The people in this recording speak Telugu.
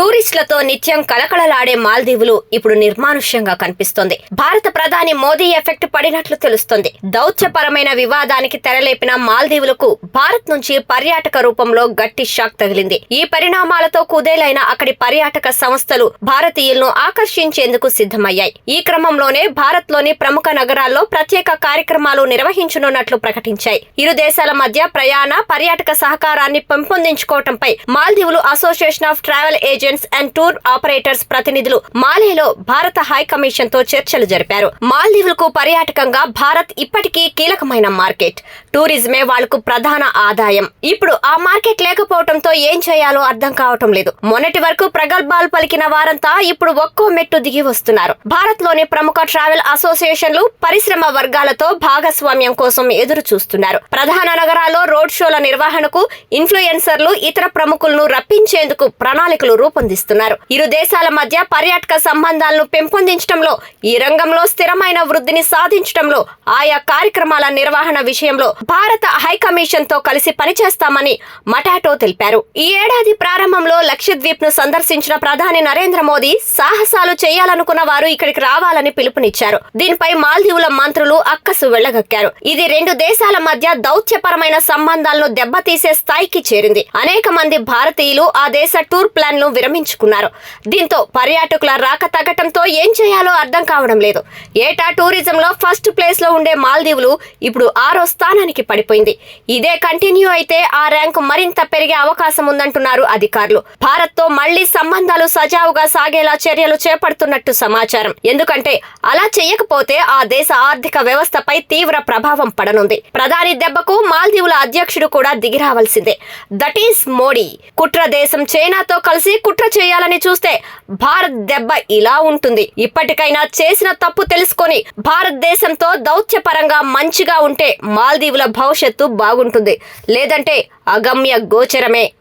టూరిస్టులతో నిత్యం కలకలలాడే మాల్దీవులు ఇప్పుడు నిర్మానుష్యంగా కనిపిస్తోంది. భారత ప్రధాని మోదీ ఎఫెక్ట్ పడినట్లు తెలుస్తోంది. దౌత్యపరమైన వివాదానికి తెరలేపిన మాల్దీవులకు భారత్ నుంచి పర్యాటక రూపంలో గట్టి షాక్ తగిలింది. ఈ పరిణామాలతో కుదేలైన అక్కడి పర్యాటక సంస్థలు భారతీయులను ఆకర్షించేందుకు సిద్ధమయ్యాయి. ఈ క్రమంలోనే భారత్లోని ప్రముఖ నగరాల్లో ప్రత్యేక కార్యక్రమాలు నిర్వహించనున్నట్లు ప్రకటించాయి. ఇరు దేశాల మధ్య ప్రయాణ పర్యాటక సహకారాన్ని పెంపొందించుకోవటంపై మాల్దీవులు association of travel agent agents and tour operators ప్రతినిధులు మాలేలో భారత హై కమిషన్తో చర్చలు జరిపారు. మాల్దీవులకు పర్యాటకంగా భారత్ ఇప్పటికీ కీలకమైన మార్కెట్. టూరిజమే వాళ్ళకు ప్రధాన ఆదాయం. ఇప్పుడు ఆ మార్కెట్ లేకపోవడంతో ఏం చేయాలో అర్థం కావటం లేదు. మొన్నటి వరకు ప్రగల్భాలు పలికిన వారంతా ఇప్పుడు ఒక్కో మెట్టు దిగి వస్తున్నారు. భారత్లోని ప్రముఖ ట్రావెల్ అసోసియేషన్లు పరిశ్రమ వర్గాలతో భాగస్వామ్యం కోసం ఎదురు చూస్తున్నారు. ప్రధాన నగరాల్లో రోడ్ షోల నిర్వహణకు ఇన్ఫ్లుయెన్సర్లు ఇతర ప్రముఖులను రప్పించేందుకు ప్రణాళికలు రూపొందిస్తున్నారు ఇరు దేశాల మధ్య పర్యాటక సంబంధాలను పెంపొందించడంలో ఈ రంగంలో స్థిరమైన వృద్ధిని సాధించడంలో ఆయా కార్యక్రమాల నిర్వహణ విషయంలో భారత హై కమిషన్తో కలిసి పనిచేస్తామని మటాటో తెలిపారు. ఈ ఏడాది ప్రారంభంలో లక్షద్వీప్ను సందర్శించిన ప్రధాని నరేంద్ర మోదీ సాహసాలు చేయాలనుకున్న వారు ఇక్కడికి రావాలని పిలుపునిచ్చారు. దీనిపై మాల్దీవుల మంత్రులు అక్కసు వెళ్ళగక్కారు ఇది రెండు దేశాల మధ్య దౌత్యపరమైన సంబంధాలను దెబ్బతీసే స్థాయికి చేరింది. అనేక మంది భారతీయులు ఆ దేశ టూర్ ప్లాన్ను విరమించుకున్నారు దీంతో పర్యాటకుల రాక తగ్గటంతో ఏం చేయాలో అర్థం కావడం లేదు. ఏటా టూరిజంలో ఫస్ట్ ప్లేస్లో ఉండే మాల్దీవులు ఇప్పుడు ఆరో స్థానానికి పడిపోయింది. ఇదే కంటిన్యూ అయితే ఆ ర్యాంకు మరింత పెరిగే అవకాశం ఉందంటున్నారు అధికారులు. భారత్తో మళ్ళీ సంబంధాలు సజావుగా సాగేలా చర్యలు చేపడుతున్నట్టు సమాచారం. ఎందుకంటే అలా చేయకపోతే ఆ దేశ ఆర్థిక వ్యవస్థపై తీవ్ర ప్రభావం పడనుంది. ప్రధాని దెబ్బకు మాల్దీవుల అధ్యక్షుడు కూడా దిగిరావాల్సిందే. That is Modi. కుట్ర దేశం చైనాతో కలిసి కుట్ర చేయాలని చూస్తే భారత్ దెబ్బ ఇలా ఉంటుంది. ఇప్పటికైనా చేసిన తప్పు తెలుసుకొని భారతదేశంతో దౌత్యపరంగా మంచిగా ఉంటే మాల్దీవుల భవిష్యత్తు బాగుంటుంది. లేదంటే అగమ్య గోచరమే.